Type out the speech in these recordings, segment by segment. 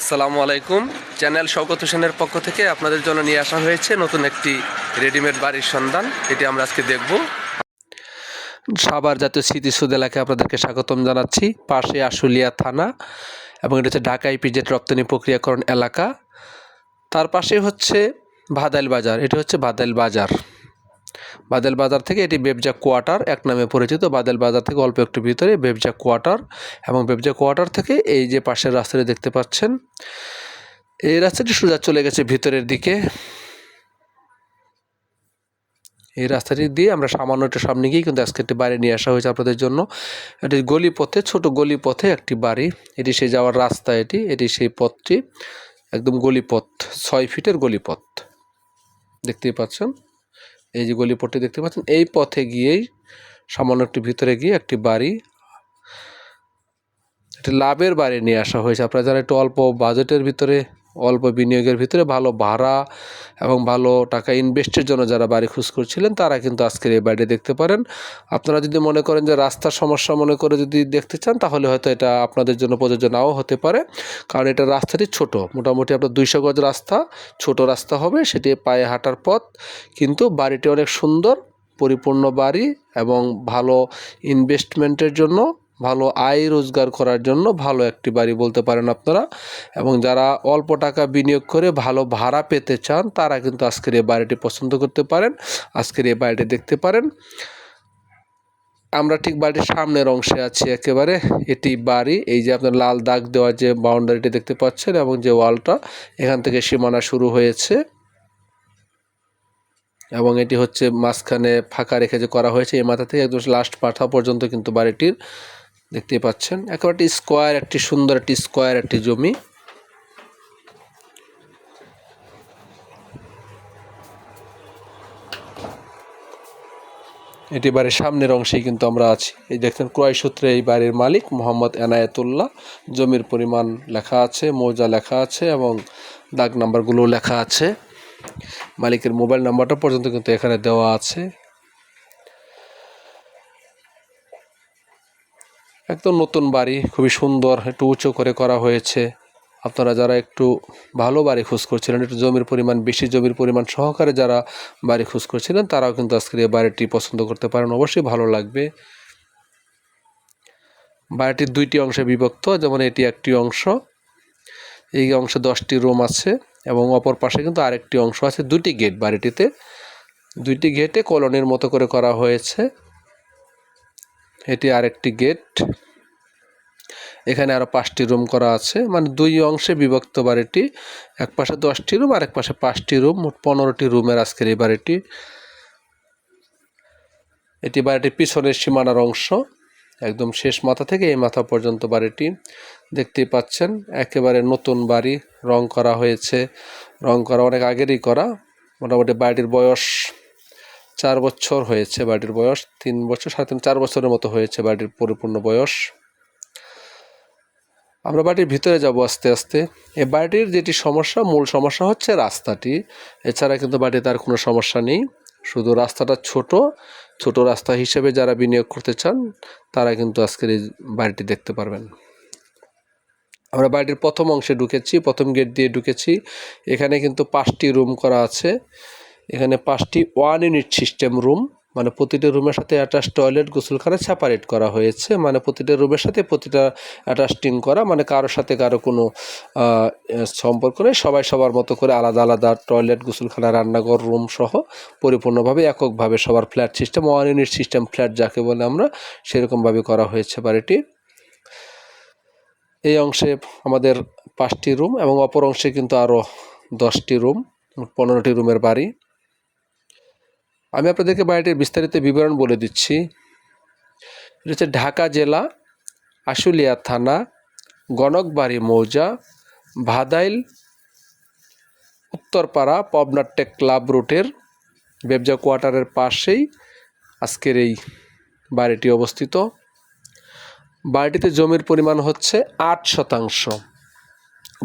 আসসালামু আলাইকুম। চ্যানেল শওকত হোসেনের পক্ষ থেকে আপনাদের জন্য নিয়ে আসা হয়েছে নতুন একটি রেডিমেড বাড়ির সন্ধান। এটি আমরা আজকে দেখব। সাভার জাতীয় স্মৃতিসৌধ এলাকায় আপনাদেরকে স্বাগতম জানাচ্ছি। পাশে আশুলিয়া থানা এবং এটা হচ্ছে ঢাকা ইপিজেট রপ্তানি প্রক্রিয়াকরণ এলাকা। তার পাশে হচ্ছে ভাদাইল বাজার। এটি হচ্ছে ভাদাইল বাজার। বাদেল বাজার থেকে এটি বেবজা কোয়ার্টার, এক নামে পরিচিত বাদেল বাজার থেকে অল্প একটু ভিতরে বেবজা কোয়ার্টার এবং বেবজা কোয়ার্টার থেকে এই যে পাশের রাস্তাটি দেখতে পাচ্ছেন, এই রাস্তাটি সোজা চলে গেছে ভিতরের দিকে। এই রাস্তাটি দিয়ে আমরা সামান্য একটু সামনে গিয়ে কিন্তু আজকে একটি বাড়ি নিয়ে আসা হয়েছে আপনাদের জন্য। এটি গলি পথে ছোট গলি পথে একটি বাড়ি। এটি সেই যাওয়ার রাস্তা এটি এটি সেই পথটি, একদম গলিপথ, ছয় ফিটের গলিপথ। দেখতেই পাচ্ছেন? এই যে গলি পথটি দেখতে পাচ্ছেন, এই পথে গিয়েই সামান্য একটু ভিতরে গিয়ে একটি বাড়ি, একটি লাভের বাড়ি নিয়ে আসা হয়েছে। আপনারা যারা একটু অল্প বাজেটের ভিতরে অল্প বিনিয়োগের ভিতরে ভালো ভাড়া এবং ভালো টাকা ইনভেস্টের জন্য যারা বাড়ি খোঁজ করছিলেন, তারা কিন্তু আজকের এই বাড়িটি দেখতে পারেন। আপনারা যদি মনে করেন যে রাস্তার সমস্যা মনে করে যদি দেখতে চান, তাহলে হয়তো এটা আপনাদের জন্য প্রযোজ্য নাও হতে পারে। কারণ এটা রাস্তাটি ছোট। মোটামুটি আপনার দুইশো গজ রাস্তা, ছোট রাস্তা হবে, সেটি পায়ে হাঁটার পথ। কিন্তু বাড়িটি অনেক সুন্দর, পরিপূর্ণ বাড়ি এবং ভালো ইনভেস্টমেন্টের জন্য ভালো আয় রোজগার করার জন্য ভালো একটি বাড়ি বলতে পারেন আপনারা। এবং যারা অল্প টাকা বিনিয়োগ করে ভালো ভাড়া পেতে চান, তারা কিন্তু আজকের এই বাড়িটি পছন্দ করতে পারেন। আজকের এই বাড়িটি দেখতে পারেন। আমরা ঠিক বাড়ির সামনের অংশে আছি একেবারে। এটি বাড়ি, এই যে আপনার লাল দাগ দেওয়া যে বাউন্ডারিটি দেখতে পাচ্ছেন এবং যে ওয়ালটা, এখান থেকে সীমানা শুরু হয়েছে। এবং এটি হচ্ছে মাঝখানে ফাঁকা রেখে যে করা হয়েছে, এই মাথা থেকে একদম লাস্ট পাঠা পর্যন্ত কিন্তু বাড়িটির দেখতেই পাচ্ছেন। একেবারে স্কোয়ার, একটি সুন্দর, একটি স্কোয়ার, একটি জমি। এটি বাড়ির সামনের অংশেই কিন্তু আমরা আছি। এই দেখছেন, ক্রয় সূত্রে এই বাড়ির মালিক মোহাম্মদ এনায়েতুল্লাহ। জমির পরিমাণ লেখা আছে, মৌজা লেখা আছে এবং দাগ নাম্বারগুলো লেখা আছে। মালিকের মোবাইল নাম্বারটা পর্যন্ত কিন্তু এখানে দেওয়া আছে। একদম নতুন বাড়ি, খুবই সুন্দর, একটু উঁচু করে করা হয়েছে। আপনারা যারা একটু ভালো বাড়ি খোঁজ করছিলেন, একটু জমির পরিমাণ, বেশি জমির পরিমাণ সহকারে যারা বাড়ি খোঁজ করছিলেন, তারাও কিন্তু আজকের এই বাড়িটি পছন্দ করতে পারেন। অবশ্যই ভালো লাগবে। বাড়িটির দুইটি অংশে বিভক্ত, যেমন এটি একটি অংশ, এই অংশে দশটি রুম আছে এবং অপর পাশে কিন্তু আরেকটি অংশ আছে, দুটি গেট বাড়িটিতে। দুইটি গেটে কলোনির মতো করে করা হয়েছে। এটি আরেকটি গেট। এখানে আরও পাঁচটি রুম করা আছে। মানে দুই অংশে বিভক্ত বাড়িটি। এক পাশে দশটি রুম আর এক পাশে পাঁচটি রুম। মোট পনেরোটি রুমের আজকের এই বাড়িটি। এটি বাড়িটির পিছনের সীমানার অংশ। একদম শেষ মাথা থেকে এই মাথা পর্যন্ত বাড়িটি। দেখতেই পাচ্ছেন, একেবারে নতুন বাড়ি। রং করা হয়েছে। রং করা অনেক আগেরই করা। মোটামুটি বাড়িটির বয়স চার বছর হয়েছে বাড়ির বয়স, তিন বছর, সাড়ে তিন, চার বছরের মতো হয়েছে বাড়ির পরিপূর্ণ বয়স। আমরা বাড়ির ভিতরে যাব আস্তে আস্তে। এই বাড়িটির যেটি সমস্যা, মূল সমস্যা হচ্ছে রাস্তাটি। এছাড়া কিন্তু বাড়িতে তার কোনো সমস্যা নেই। শুধু রাস্তাটা ছোট ছোট রাস্তা হিসেবে যারা বিনিয়োগ করতে চান, তারা কিন্তু আজকের এই বাড়িটি দেখতে পারবেন। আমরা বাড়িটির প্রথম অংশে ঢুকেছি, প্রথম গেট দিয়ে ঢুকেছি। এখানে কিন্তু পাঁচটি রুম করা আছে। এখানে পাঁচটি ওয়ান ইউনিট সিস্টেম রুম মানে প্রতিটি রুমের সাথে অ্যাটাচ টয়লেট গোসলখানা সেপারেট করা হয়েছে। মানে প্রতিটা রুমের সাথে প্রতিটা অ্যাটাচটিং করা মানে কারোর সাথে কারও কোনো সম্পর্ক নেই। সবাই সবার মতো করে আলাদা আলাদা টয়লেট গোসলখানা, রান্নাঘর রুম সহ পরিপূর্ণভাবে এককভাবে সবার flat system one unit system flat যাকে বলে আমরা, সেরকমভাবে করা হয়েছে বাড়িটি। এই অংশে আমাদের পাঁচটি রুম এবং অপর অংশে কিন্তু আরও দশটি রুম পনেরোটি রুমের বাড়ি। আমি আপনাদেরকে বাড়িটির বিস্তারিত বিবরণ বলে দিচ্ছি। এটা হচ্ছে ঢাকা জেলা, আশুলিয়া থানা, গণকবাড়ি মৌজা, ভাদাইল, উত্তরপাড়া পবনাটেক ক্লাব রুটের বেবজা কোয়ার্টারের পাশেই আজকের এই বাড়িটি অবস্থিত। বাড়িটিতে জমির পরিমাণ হচ্ছে আট শতাংশ।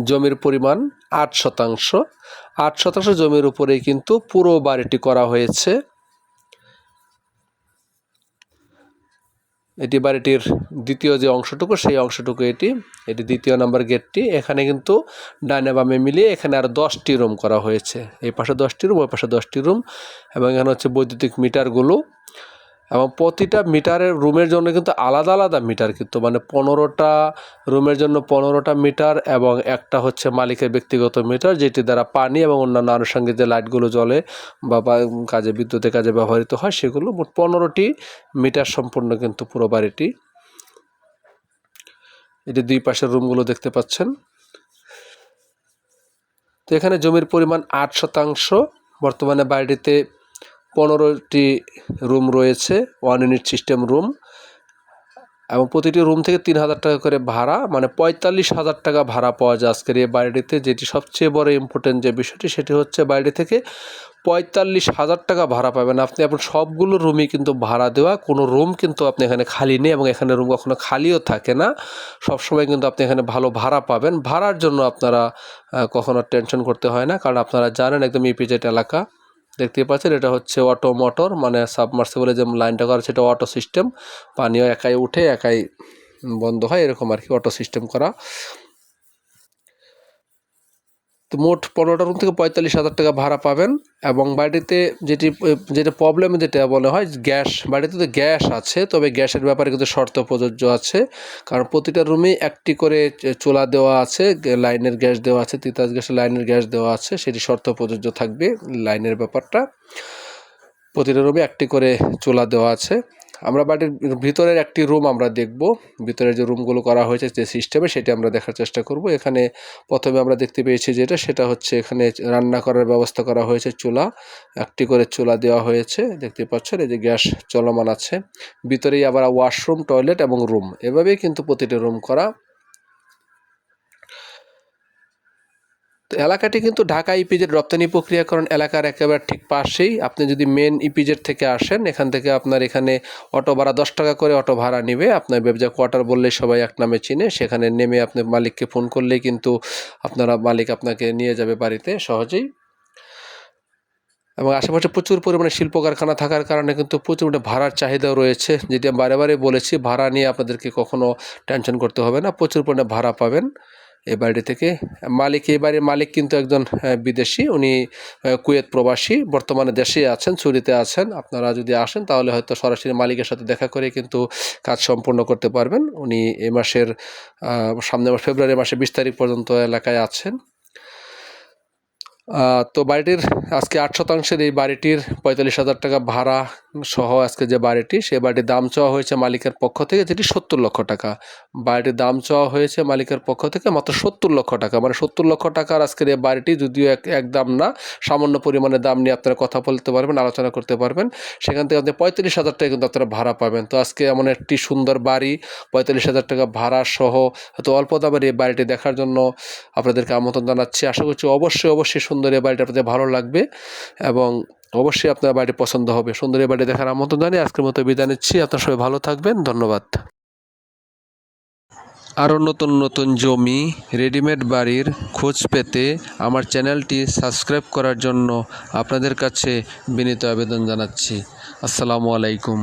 জমির পরিমাণ আট শতাংশ। আট শতাংশ জমির উপরেই কিন্তু পুরো বাড়িটি করা হয়েছে। এটি বাড়িটির দ্বিতীয় যে অংশটুকু, সেই অংশটুকু এটি। এটি দ্বিতীয় নাম্বার গেটটি। এখানে কিন্তু ডাইনে বামে মিলিয়ে এখানে আর দশটি রুম করা হয়েছে। এই পাশে দশটি রুম, ওই পাশে দশটি রুম এবং এখানে হচ্ছে বৈদ্যুতিক মিটারগুলো। এবং প্রতিটা মিটারের রুমের জন্য কিন্তু আলাদা আলাদা মিটার কিন্তু মানে পনেরোটা রুমের জন্য পনেরোটা মিটার এবং একটা হচ্ছে মালিকের ব্যক্তিগত মিটার, যেটি দ্বারা পানি এবং অন্যান্য আনুষঙ্গিক যে লাইটগুলো জ্বলে বা বা কাজে, বিদ্যুতের কাজে ব্যবহৃত হয়, সেগুলো মোট পনেরোটি মিটার সম্পূর্ণ কিন্তু পুরো বাড়িটি। এটি দুই পাশের রুমগুলো দেখতে পাচ্ছেন। তো এখানে জমির পরিমাণ আট শতাংশ। বর্তমানে বাড়িটিতে পনেরোটি রুম রয়েছে ওয়ান ইউনিট সিস্টেম রুম এবং প্রতিটি রুম থেকে তিন হাজার টাকা করে ভাড়া মানে পঁয়তাল্লিশ হাজার টাকা ভাড়া পাওয়া যায় আজকের এই বাড়িটিতে। যেটি সবচেয়ে বড় ইম্পর্টেন্ট যে বিষয়টি, সেটি হচ্ছে বাড়িটি থেকে পঁয়তাল্লিশ হাজার টাকা ভাড়া পাবেন। আপনি এখন সবগুলো রুমই কিন্তু ভাড়া দেওয়া, কোনো রুম কিন্তু আপনি এখানে খালি নেই এবং এখানে রুম কখনো খালিও থাকে না। সবসময় কিন্তু আপনি এখানে ভালো ভাড়া পাবেন। ভাড়ার জন্য আপনারা কখনো টেনশন করতে হয় না, কারণ আপনারা জানেন একদম ইপিজেড এলাকা। দেখতে পাচ্ছেন, এটা হচ্ছে অটো মোটর মানে সাবমার্সিবলের যে লাইনটা করা সেটা অটো সিস্টেম। পানিও একাই উঠে, একাই বন্ধ হয়, এরকম আর কি, অটো সিস্টেম করা। তো মোট পনেরোটা রুম থেকে পঁয়তাল্লিশ হাজার টাকা ভাড়া পাবেন এবং বাড়িতে যেটি, যেটা প্রবলেম যেটা বলা হয়, গ্যাস, বাড়িতে তো গ্যাস আছে, তবে গ্যাসের ব্যাপারে কিন্তু শর্ত প্রযোজ্য আছে। কারণ প্রতিটা রুমে একটি করে চোলা দেওয়া আছে, লাইনের গ্যাস দেওয়া আছে, তিতাস গ্যাসের লাইনের গ্যাস দেওয়া আছে, সেটি শর্ত প্রযোজ্য থাকবে লাইনের ব্যাপারটা। প্রতিটা রুমে একটি করে চোলা দেওয়া আছে। আমরা বাড়ির ভিতরের একটি রুম আমরা দেখব। ভিতরের যে রুমগুলো করা হয়েছে যে সিস্টেমে সেটি আমরা দেখার চেষ্টা করব। এখানে প্রথমে আমরা দেখতে পেয়েছি যেটা, সেটা হচ্ছে এখানে রান্না করার ব্যবস্থা করা হয়েছে চুলা। একটি করে চুলা দেওয়া হয়েছে, দেখতে পাচ্ছেন এই যে গ্যাস চলমান আছে। ভিতরেই আবার ওয়াশরুম, টয়লেট এবং রুম। এভাবেই কিন্তু প্রতিটি রুম করা তো এলাকাটি কিন্তু ঢাকা ইপিজেড রপ্তানি প্রক্রিয়াকরণ এলাকার একেবারে ঠিক পাশেই। আপনি যদি মেন ইপিজেড থেকে আসেন, এখান থেকে আপনার এখানে অটো ভাড়া দশ টাকা করে অটো ভাড়া নেবে। আপনার ব্যবসা কোয়ার্টার বললেই সবাই এক নামে চিনে। সেখানে নেমে আপনি মালিককে ফোন করলেই কিন্তু আপনারা মালিক আপনাকে নিয়ে যাবে বাড়িতে সহজেই। এবং আশেপাশে প্রচুর পরিমাণে শিল্প কারখানা থাকার কারণে কিন্তু প্রচুর ভাড়ার চাহিদাও রয়েছে। যেটি আমি বারে বারে বলেছি, ভাড়া নিয়ে আপনাদেরকে কখনো টেনশন করতে হবে না। প্রচুর পরিমাণে ভাড়া পাবেন। এই বাড়ি থেকে। মালিক এই বাড়ির মালিক কিন্তু একজন বিদেশি। উনি কুয়েত প্রবাসী, বর্তমানে দেশে আছেন, চুরিতে আছেন। আপনারা যদি আসেন, তাহলে হয়তো সরাসরি মালিকের সাথে দেখা করে কিন্তু কাজ সম্পূর্ণ করতে পারবেন। উনি এ মাসের সামনে মাস, ফেব্রুয়ারি মাসে বিশ তারিখ পর্যন্ত এলাকায় আছেন। তো বাড়িটির আজকে আট শতাংশের এই বাড়িটির পঁয়তাল্লিশ হাজার টাকা ভাড়া সহ আজকে যে বাড়িটি সেই বাড়িটির দাম চাওয়া হয়েছে মালিকের পক্ষ থেকে যেটি সত্তর লক্ষ টাকা। বাড়িটির দাম চাওয়া হয়েছে মালিকের পক্ষ থেকে মাত্র সত্তর লক্ষ টাকা। মানে সত্তর লক্ষ টাকার আজকের এই বাড়িটি যদিও এক এক দাম না, সামান্য পরিমাণে দাম নিয়ে আপনারা কথা বলতে পারবেন, আলোচনা করতে পারবেন। সেখান থেকে আপনি পঁয়তাল্লিশ হাজার টাকা কিন্তু আপনারা ভাড়া পাবেন। তো আজকে এমন একটি সুন্দর বাড়ি, পঁয়তাল্লিশ হাজার টাকা ভাড়া সহ হয়তো অল্প দামের এই বাড়িটি দেখার জন্য আপনাদেরকে আমন্ত্রণ জানাচ্ছি। আশা করছি অবশ্যই অবশ্যই সুন্দর এই বাড়িটা আপনাদের ভালো লাগবে এবং অবশ্যই আপনার বাড়ি পছন্দ হবে। সুন্দর এই বাড়ি দেখার আমন্ত্রণ জানিয়ে আজকের মতো বিদায় নিচ্ছি। আপনার সবাই ভালো থাকবেন। ধন্যবাদ। আরও নতুন নতুন জমি, রেডিমেড বাড়ির খোঁজ পেতে আমার চ্যানেলটি সাবস্ক্রাইব করার জন্য আপনাদের কাছে বিনীত আবেদন জানাচ্ছি। আসসালামু আলাইকুম।